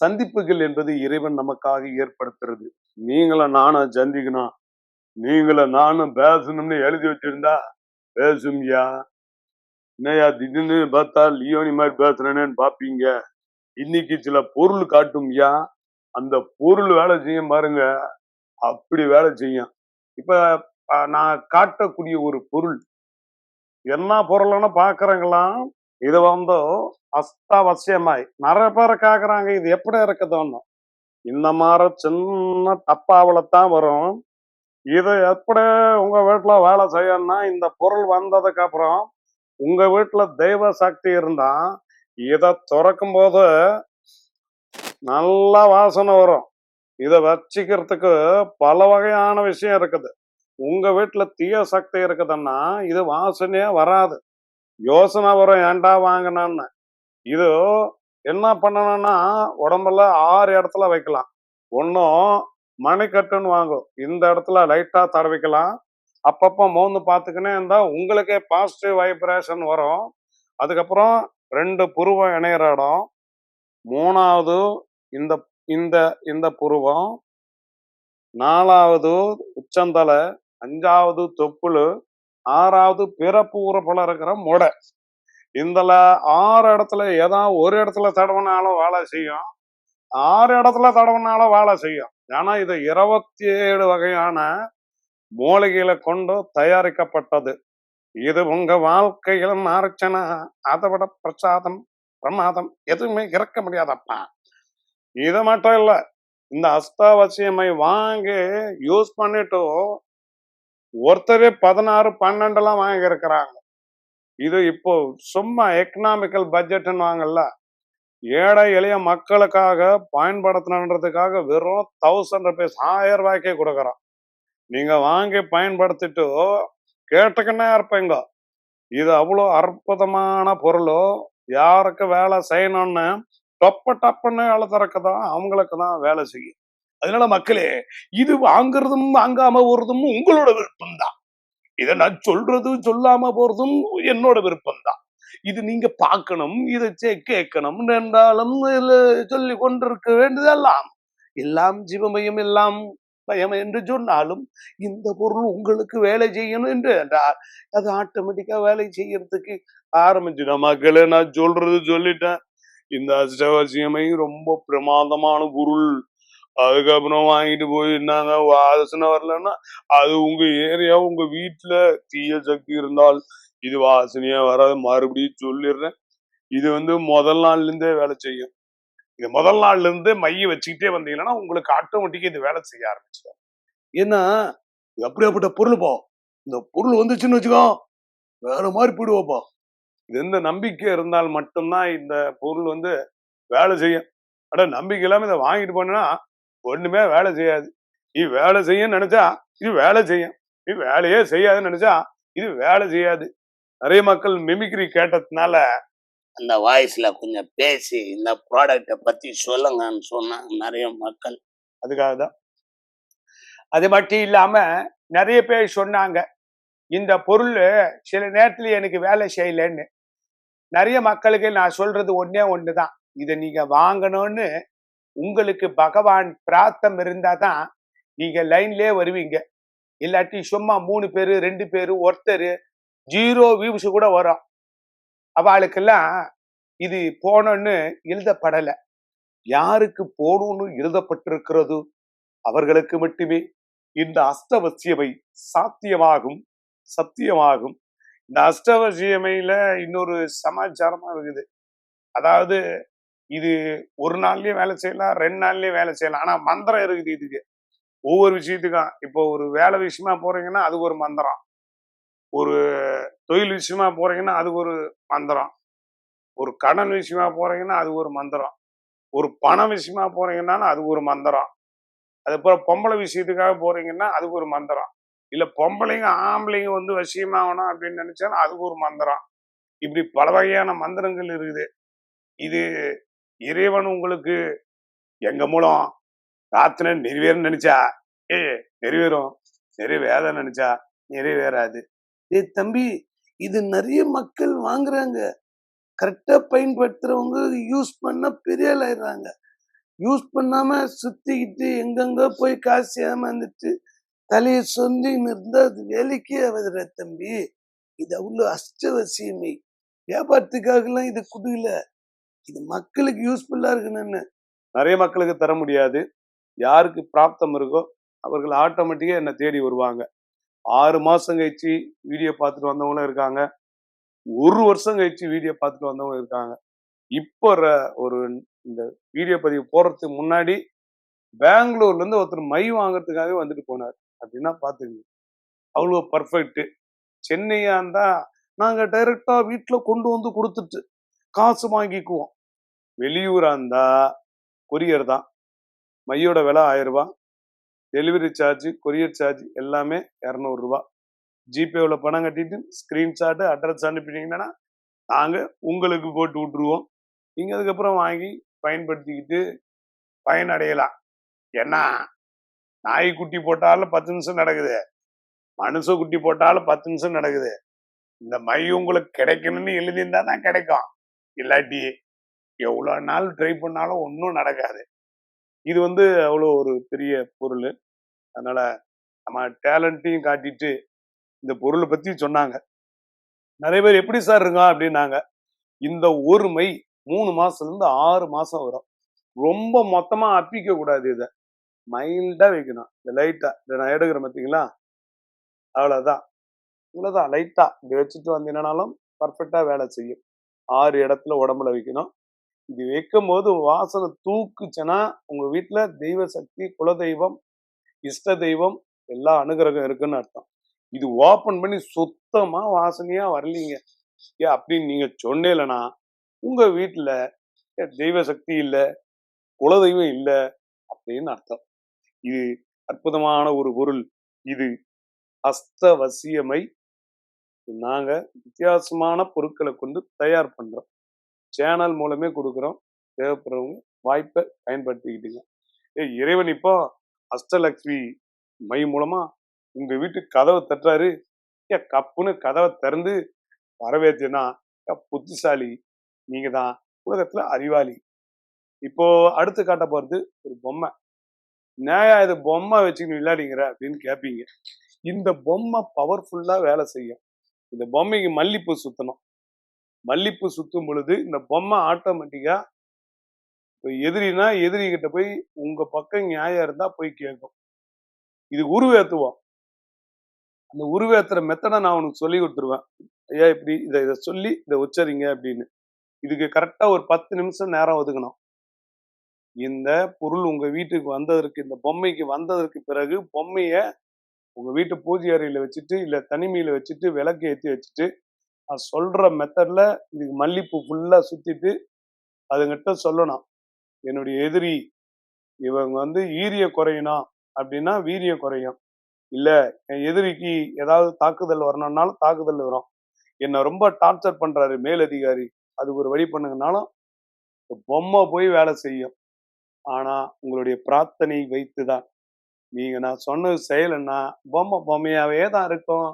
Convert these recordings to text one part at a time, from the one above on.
சந்திப்புகள் என்பது இறைவன் நமக்காக ஏற்படுத்துறது. நீங்களும் நானும் சந்திக்கணும். நீங்களும் நானும் பேசணும்னு எழுதி வச்சிருந்தா பேசும்யா? என்னையா திடீர்னு பார்த்தா லியோனி மாதிரி பேசுறேனேன்னு பாப்பீங்க. இன்னைக்கு சில பொருள் காட்டும்யா? அந்த பொருள் வேலை செய்யும் பாருங்க. அப்படி வேலை செய்யும். இப்ப நான் காட்டக்கூடிய ஒரு பொருள். என்ன பொருள்னு பாக்குறாங்களாம் இது வந்து அஸ்தாவசியமாய். நிறைய பேர் கேக்குறாங்க இது எப்படி இருக்குதுன்னு. இந்த மாதிரி சின்ன டப்பாவில தான் வரும். இது எப்படி உங்க வீட்டுல வேலை செய்யணும்னா இந்த பொருள் வந்ததுக்கு அப்புறம் உங்க வீட்டுல தெய்வ சக்தி இருந்தா இத திறக்கும் போது நல்ல வாசனை வரும். இத வச்சிக்கிறதுக்கு பல வகையான விஷயம் இருக்குது. உங்க வீட்டுல தீய சக்தி இருக்குதுன்னா இது வாசனையே வராது. யோசனை வரும் ஏன்டா வாங்கினான்னு. இது என்ன பண்ணணும்னா உடம்புல ஆறு இடத்துல வைக்கலாம். ஒன்றும் மணிக்கட்டுன்னு வாங்கும். இந்த இடத்துல லைட்டாக தடவிக்கலாம். அப்பப்போ மோந்து பார்த்துக்கினே இருந்தால் உங்களுக்கே பாசிட்டிவ் வைப்ரேஷன் வரும். அதுக்கப்புறம் ரெண்டு புருவம் இணையிற இடம். மூணாவது இந்த இந்த இந்த புருவம். நாலாவது உச்சந்தலை. அஞ்சாவது தொப்புள். ஆறாவது பிறப்பு உறுப்புல இருக்கிற முடை. இந்தல ஆறு இடத்துல ஏதாவது ஒரு இடத்துல தடவினாலும் வேலை செய்யும். ஆறு இடத்துல தடவினாலும் வேலை செய்யும். ஏன்னா இது இருபத்தி ஏழு வகையான மூலிகைகளை கொண்டு தயாரிக்கப்பட்டது. இது உங்க வாழ்க்கையில மாறுச்சனா அதை விட பிரசாதம் பிரமாதம் எதுவுமே இறக்க முடியாதப்பா. இது மட்டும் இல்ல இந்த அஸ்தாவசியமை வாங்கி யூஸ் பண்ணிட்டு ஒருத்தரே பதினாறு பன்னெண்டுலாம் வாங்கியிருக்கிறாங்க. இது இப்போ சும்மா எக்கனாமிக்கல் பட்ஜெட்னு வாங்கல. ஏழை எளிய மக்களுக்காக பயன்படுத்தணுன்றதுக்காக வெறும் தௌசண்ட் ருபீஸ் ஆயிரம் ரூபாய்க்கே கொடுக்குறோம். நீங்க வாங்கி பயன்படுத்திட்டு கேட்டுக்கின்னே இருப்பீங்க. இது அவ்வளோ அற்புதமான பொருளோ யாருக்கு வேலை செய்யணும்னு டொப்ப டப்புன்னு வேலை தான் அவங்களுக்கு தான் வேலை செய்யும். அதனால மக்களே இது வாங்குறதும் வாங்காம போறதும் உங்களோட விருப்பம் தான் இதை நான் சொல்றதும் சொல்லாம போறதும் என்னோட விருப்பம் தான் இது நீங்க பார்க்கணும் இதை கேட்கணும் என்றாலும் சொல்லி கொண்டிருக்க வேண்டியதெல்லாம் எல்லாம் ஜீவமயம் எல்லாம் பயம் என்று சொன்னாலும் இந்த பொருள் உங்களுக்கு வேலை செய்யணும் என்று என்றால் அது ஆட்டோமேட்டிக்கா வேலை செய்யறதுக்கு ஆரம்பிச்சிடும். மக்களே நான் சொல்றது சொல்லிட்டேன். இந்த அஷ்டவசியமை ரொம்ப பிரமாதமான பொருள். அதுக்கப்புறம் வாங்கிட்டு போய் நாங்க வாசனை வரலன்னா அது உங்க ஏரியா உங்க வீட்டுல தீய சக்தி இருந்தால் இது வாசனையா வராது. மறுபடியும் சொல்லிடுறேன். இது வந்து முதல் நாள்ல இருந்தே வேலை செய்யும். இது முதல் நாள்ல இருந்து மைய வச்சுக்கிட்டே வந்தீங்கன்னா உங்களுக்கு ஆட்டோமேட்டிக்கா இது வேலை செய்ய ஆரம்பிச்சிடும். ஏன்னா அப்படியாப்பட்ட பொருள் போ இந்த பொருள் வந்துச்சுன்னு வச்சுக்கோ வேற மாதிரி போயிடுவோப்பா. இது எந்த நம்பிக்கை இருந்தால் மட்டும்தான் இந்த பொருள் வந்து வேலை செய்யும். அட நம்பிக்கை இல்லாம இதை வாங்கிட்டு போனா ஒண்ணுமே வேலை செய்யாது. இது வேலை செய்யும் நினைச்சா இது வேலை செய்யும். இது வேலையே செய்யாதுன்னு நினைச்சா இது வேலை செய்யாது. நிறைய மக்கள் மிமிக்ரி கேட்டதுனால அந்த வாய்ஸ்ல கொஞ்சம் பேசி இந்த ப்ராடக்டை பத்தி சொல்லுங்கன்னு சொன்னாங்க நிறைய மக்கள் அதுக்காக தான். அது மட்டும் இல்லாம நிறைய பேர் சொன்னாங்க இந்த பொருள் சில நேரத்துல எனக்கு வேலை செய்யலைன்னு. நிறைய மக்களுக்கு நான் சொல்றது ஒன்று தான் இதை நீங்க வாங்கணும்னு உங்களுக்கு பகவான் பிரார்த்தம் இருந்தா தான் நீங்கள் லைன்லயே வருவீங்க. இல்லாட்டி சும்மா மூணு பேர் ரெண்டு பேர் ஒருத்தர் ஜீரோ வியூஸ் கூட வரும். அவளுக்கெல்லாம் இது போனோன்னு எழுதப்படலை. யாருக்கு போகணும்னு எழுதப்பட்டிருக்கிறது அவர்களுக்கு மட்டுமே இந்த அஷ்டவசியமை சாத்தியமாகும் சத்தியமாகும். இந்த அஷ்டவசியமையில இன்னொரு சமாச்சாரமா இருக்குது. அதாவது இது ஒரு நாள்லயே வேலை செய்யலாம் ரெண்டு நாள்லயே வேலை செய்யலாம். ஆனா மந்திரம் இருக்குது இதுக்கு. ஒவ்வொரு விஷயத்துக்கும். இப்போ ஒரு வேலை விஷயமா போறீங்கன்னா அது ஒரு மந்திரம். ஒரு தொழில் விஷயமா போறீங்கன்னா அது ஒரு மந்திரம். ஒரு கடன் விஷயமா போறீங்கன்னா அது ஒரு மந்திரம். ஒரு பணம் விஷயமா போறீங்கன்னா அது ஒரு மந்திரம். அதுக்கப்புறம் பொம்பளை விஷயத்துக்காக போறீங்கன்னா அது ஒரு மந்திரம். இல்ல பொம்பளைங்க ஆம்பளைங்க வந்து வசியமாகணும் அப்படின்னு நினைச்சாலும் அதுக்கு ஒரு மந்திரம். இப்படி பல வகையான மந்திரங்கள் இருக்குது. இது இறைவன் உங்களுக்கு எங்க மூலம் பிரார்த்தனை நிறைவேறும் நினைச்சா ஏ நிறைவேறும். நிறைவேற நினைச்சா நிறைவேறாது. ஏ தம்பி இது நிறைய மக்கள் வாங்குறாங்க. கரெக்டா பயன்படுத்துறவங்க யூஸ் பண்ண பெரிய ஆயிடுறாங்க. யூஸ் பண்ணாம சுத்திக்கிட்டு எங்கெங்க போய் காசு ஏமாந்துட்டு தலையை சொந்தின்னு இருந்தா அது வேலைக்கே ஆகுதுடா தம்பி. இது அவ்வளோ அஷ்டவசியமை. வியாபாரத்துக்காகலாம் இது குடுக்கல. இது மக்களுக்கு யூஸ்ஃபுல்லா இருக்குன்னு நிறைய மக்களுக்கு தர முடியாது. யாருக்கு பிராப்தம் இருக்கோ அவர்கள் ஆட்டோமேட்டிக்கா என்னை தேடி வருவாங்க. ஆறு மாசம் கழிச்சு வீடியோ பார்த்துட்டு வந்தவங்களும் இருக்காங்க. ஒரு வருஷம் கழிச்சு வீடியோ பார்த்துட்டு வந்தவங்க இருக்காங்க. இப்போ ர- ஒரு இந்த வீடியோ பதிவு போடுறதுக்கு முன்னாடி பெங்களூர்ல இருந்து ஒருத்தர் மை வாங்குறதுக்காகவே வந்துட்டு போனார். அப்படின்னா பாத்துங்க அவ்வளோ பர்ஃபெக்ட் சென்னையா இருந்தா நாங்க டைரக்டா வீட்டுல கொண்டு வந்து கொடுத்துட்டு காசு வாங்கிக்குவோம். வெளியூரா இருந்தா கொரியர் தான். மையோட விலை ஆயிரம் ரூபாய். டெலிவரி சார்ஜ் கொரியர் சார்ஜ் எல்லாமே இரநூறுபா ஜிபேவில் பணம் கட்டிட்டு ஸ்க்ரீன்ஷாட்டு அட்ரஸ் அனுப்பிட்டீங்கன்னா நாங்கள் உங்களுக்கு போட்டு விட்டுருவோம். நீங்கள் அதுக்கப்புறம் வாங்கி பயன்படுத்திக்கிட்டு பயனடையலாம். ஏன்னா நாய் குட்டி போட்டாலும் பத்து நிமிஷம் நடக்குது. மனுஷ குட்டி போட்டாலும் பத்து நிமிஷம் நடக்குது. இந்த மை உங்களுக்கு கிடைக்கணும்னு எழுதியிருந்தா தான் கிடைக்கும். இல்லாட்டி எவ்வளோ நாள் ட்ரை பண்ணாலும் ஒன்றும் நடக்காது. இது வந்து அவ்வளோ ஒரு பெரிய பொருள். அதனால நம்ம டேலண்ட்டையும் காட்டிட்டு இந்த பொருளை பத்தி சொன்னாங்க. நிறைய பேர் எப்படி சார் இருக்கான் அப்படின்னாங்க. இந்த ஒரு மை மூணு மாசத்துல இருந்து ஆறு மாசம் வரும். ரொம்ப மொத்தமா அப்பிக்க கூடாது இதை. மைல்டா வைக்கணும். இந்த லைட்டாக இதை நான் எடுக்கிறேன் பார்த்தீங்களா? அவ்வளோதான் இவ்வளோதான் லைட்டாக இப்படி வச்சுட்டு வந்தீங்கன்னாலும் பர்ஃபெக்டாக வேலை செய்யும். ஆறு இடத்துல உடம்புல வைக்கணும். இது வைக்கும் போது வாசனை தூக்குச்சுன்னா உங்க வீட்டுல தெய்வ சக்தி குலதெய்வம் இஷ்ட தெய்வம் எல்லா அனுகிரகம் இருக்குன்னு அர்த்தம். இது ஓப்பன் பண்ணி சுத்தமா வாசனையா வரலீங்க. ஏன் அப்படின்னு நீங்க சொன்னேலனா உங்க வீட்டுல ஏன் தெய்வ சக்தி இல்லை குலதெய்வம் இல்லை அப்படின்னு அர்த்தம். இது அற்புதமான ஒரு பொருள். இது அஸ்தவசியமை நாங்கள் வித்தியாசமான பொருட்களை கொண்டு தயார் பண்ணுறோம் சேனல் மூலமே கொடுக்குறோம். தேவைப்படுறவங்க வாய்ப்பை பயன்படுத்திக்கிட்டீங்க. ஏய் இறைவன் இப்போ அஷ்டலக்ஷ்மி மை மூலமா உங்க வீட்டு கதவை தட்டுறாரு. ஏ கப்புன்னு கதவை திறந்து வரவேற்றினா ஏ புத்திசாலி. நீங்க தான் உலகத்துல அறிவாளி. இப்போ அடுத்து காட்ட போறது ஒரு பொம்மை. நேயா இது பொம்மை வச்சுக்கணும் விளையாடிங்கிற அப்படின்னு கேட்பீங்க இந்த பொம்மை பவர்ஃபுல்லா வேலை செய்யும். இந்த பொம்மைக்கு மல்லிப்பூ சுத்தணும். மல்லிப்பூ சுத்தும் பொழுது இந்த பொம்மை ஆட்டோமேட்டிக்கா இப்போ எதிரினா எதிரி கிட்ட போய் உங்க பக்கம் நியாயம் இருந்தா போய் கேட்கும். இது உருவேத்துவோம். அந்த உருவேத்துற மெத்தடை நான் உனக்கு சொல்லி கொடுத்துருவேன். ஐயா இப்படி இதை இதை சொல்லி இதை உச்சரிங்க அப்படின்னு. இதுக்கு கரெக்டா ஒரு பத்து நிமிஷம் நேரம் ஒதுக்கணும். இந்த பொருள் உங்க வீட்டுக்கு வந்ததற்கு இந்த பொம்மைக்கு வந்ததற்கு பிறகு பொம்மையை உங்க வீட்டு பூஜை அறையில வச்சுட்டு இல்ல தனிமையில வச்சுட்டு விளக்கு ஏற்றி வச்சுட்டு நான் சொல்ற மெத்தட்ல இதுக்கு மல்லிப்பூ ஃபுல்லா சுத்திட்டு அதுங்கிட்ட சொல்லணும். என்னுடைய எதிரி இவங்க வந்து ஈரிய குறையணும் அப்படின்னா வீரிய குறையும். இல்ல என் எதிரிக்கு ஏதாவது தாக்குதல் வரணும்னாலும் தாக்குதல் வரும். என்னை ரொம்ப டார்ச்சர் பண்றாரு மேலதிகாரி. அதுக்கு ஒரு வழி பண்ணுங்கனாலும் பொம்மை போய் வேலை செய்யும். ஆனா உங்களுடைய பிரார்த்தனை வைத்துதான். நீங்க நான் சொன்னது செய்யலைன்னா பொம்மை பொம்மையாவே தான் இருக்கும்.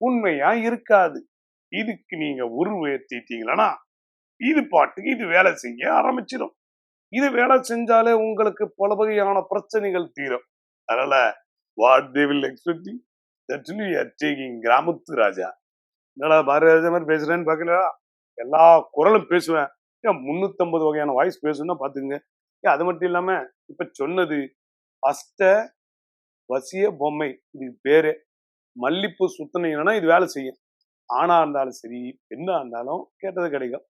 உண்மையா இருக்காது. இதுக்கு நீங்க உருவேற்றிட்டீங்களா இது பாட்டுக்கு இது வேலை செய்ய ஆரம்பிச்சிடும். இது வேலை செஞ்சாலே உங்களுக்கு பல வகையான பிரச்சனைகள் தீரும். அதனால what they will expecting taking கிராமத்து ராஜா என்னடா பாரதி ராஜா மாதிரி பேசுறேன்னு பார்க்கல எல்லா குரலும் பேசுவேன். ஏன் முன்னூத்தம்பது வகையான வாய்ஸ் பேசணும்னா பாத்துங்க ஏன் அது மட்டும் இல்லாம இப்ப சொன்னது அஷ்ட வசிய பொம்மை இது பேரு. மல்லிப்பூ சுத்தினீங்கன்னா இது வேலை செய்யும். ஆணா இருந்தாலும் சரி பெண்ணா இருந்தாலும் கேட்டது கிடைக்கும்.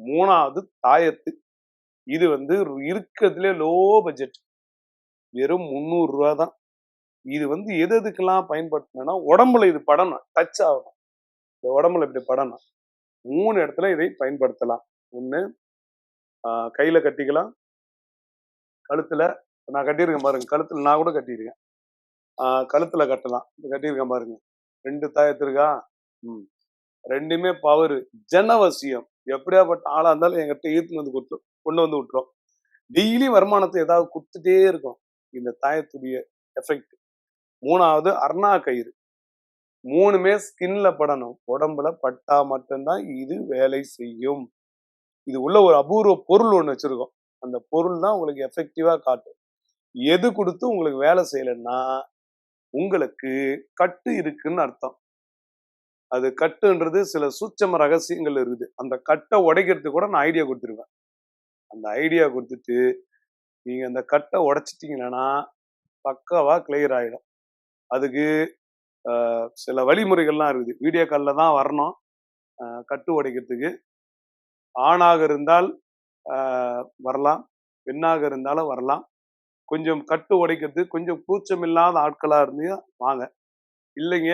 மூணாவது தாயத்து. இது வந்து இருக்கிறதுலே லோ பட்ஜெட் வெறும் முந்நூறு ரூபா தான். இது வந்து எது எதுக்கெல்லாம் பயன்படுத்தணும்னா உடம்புல இது படணும் டச் ஆகணும். இந்த உடம்புல இப்படி படணும். மூணு இடத்துல இதை பயன்படுத்தலாம். ஒன்று கையில் கட்டிக்கலாம். கழுத்தில் நான் கட்டியிருக்கேன் பாருங்க கழுத்தில் நான் கூட கட்டியிருக்கேன். கழுத்துல கட்டலாம். இந்த கட்டியிருக்கேன் பாருங்க. ரெண்டு தாயத்து இருக்கா ம். ரெண்டுமே பவர். ஜனவசியம். எப்படியாப்பட்ட ஆளா இருந்தாலும் என்கிட்ட ஈர்த்து வந்து கொடுத்து கொண்டு வந்து விட்டுரும். டெய்லி வருமானத்தை ஏதாவது கொடுத்துட்டே இருக்கும். இந்த தாயத்துடைய எஃபெக்ட். மூணாவது அர்ணா கயிறு. மூணுமே ஸ்கின்ல படணும். உடம்புல பட்டா மட்டும்தான் இது வேலை செய்யும். இது உள்ள ஒரு அபூர்வ பொருள் ஒன்று வச்சிருக்கோம். அந்த பொருள் தான் உங்களுக்கு எஃபெக்டிவா காட்டும். எது கொடுத்து உங்களுக்கு வேலை செய்யலைன்னா உங்களுக்கு கட்டு இருக்குன்னு அர்த்தம். அது கட்டுன்றது சில சூட்சம ரகசியங்கள் இருக்குது. அந்த கட்டை உடைக்கிறதுக்கு கூட நான் ஐடியா கொடுத்துருவேன். அந்த ஐடியா கொடுத்துட்டு நீங்க அந்த கட்டை உடைச்சிட்டீங்கன்னா பக்காவா கிளியர் ஆயிடும். அதுக்கு சில வழிமுறைகள்லாம் இருக்குது. வீடியோ காலில் தான் வரணும் கட்டு உடைக்கிறதுக்கு. ஆணாக இருந்தால் வரலாம். பெண்ணாக இருந்தாலும் வரலாம். கொஞ்சம் கட்டு உடைக்கிறது கொஞ்சம் கூச்சம் இல்லாத ஆட்களாக இருந்து வாங்க. இல்லைங்க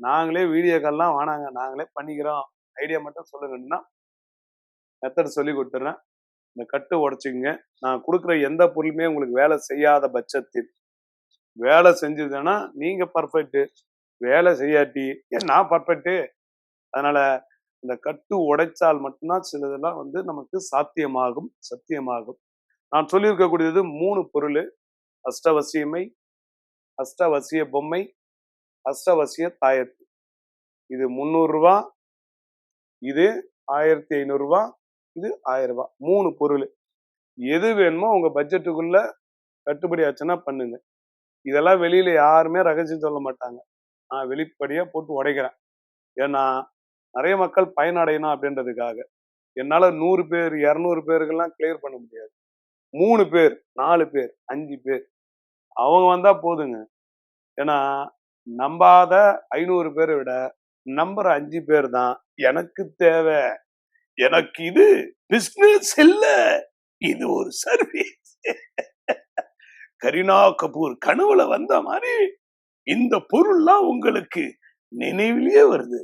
நாங்களே வீடியோ கால்லாம் வேணாங்க நாங்களே பண்ணிக்கிறோம். ஐடியா மட்டும் சொல்லுங்கன்னா மெத்தட் சொல்லி கொடுத்துட்றேன் இந்த கட்டு உடச்சிங்க நான் கொடுக்குற எந்த பொருளுமே உங்களுக்கு வேலை செய்யாத பட்சத்தில். வேலை செஞ்சதுன்னா நீங்கள் பர்ஃபெக்ட்டு வேலை செய்யாட்டி ஏன் நான் பர்ஃபெக்ட்டு அதனால் இந்த கட்டு உடைச்சால் மட்டும்தான் சிலதெல்லாம் வந்து நமக்கு சாத்தியமாகும் சத்தியமாகும். நான் சொல்லியிருக்கக்கூடியது மூணு பொருள். அஷ்டவசியமை அஷ்டவசிய பொம்மை அஷ்டவசிய தாயத்து. இது முந்நூறுரூவா இது ஆயிரத்தி ஐநூறுரூவா இது ஆயிரம் ரூபாய் மூணு பொருள். எது வேணுமோ உங்கள் பட்ஜெட்டுக்குள்ள கட்டுப்படி ஆச்சுன்னா பண்ணுங்க. இதெல்லாம் வெளியில் யாருமே ரகசியம் சொல்ல மாட்டாங்க. நான் வெளிப்படியாக போட்டு உடைக்கிறேன். ஏன்னா நிறைய மக்கள் பயனடையணும் அப்படின்றதுக்காக. என்னால் நூறு பேர் இரநூறு பேருக்கெல்லாம் கிளியர் பண்ண முடியாது. மூணு பேர் நாலு பேர் அஞ்சு பேர். அவங்க வந்தா போதுங்க. ஏன்னா நம்பாத ஐநூறு பேரை விட நம்புற அஞ்சு பேர் தான் எனக்கு தேவை. எனக்கு இது பிஸ்னஸ் இல்ல. இது ஒரு சர்வீஸ் கரீனா கபூர் கனவுல வந்த மாதிரி இந்த பொருள்லாம் உங்களுக்கு நினைவிலேயே வருது.